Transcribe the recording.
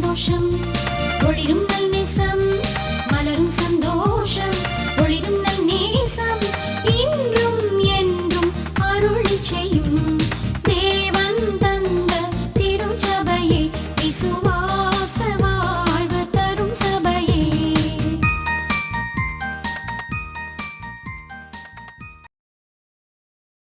சந்தோஷம். ஒளிரும் நல் நேசம்.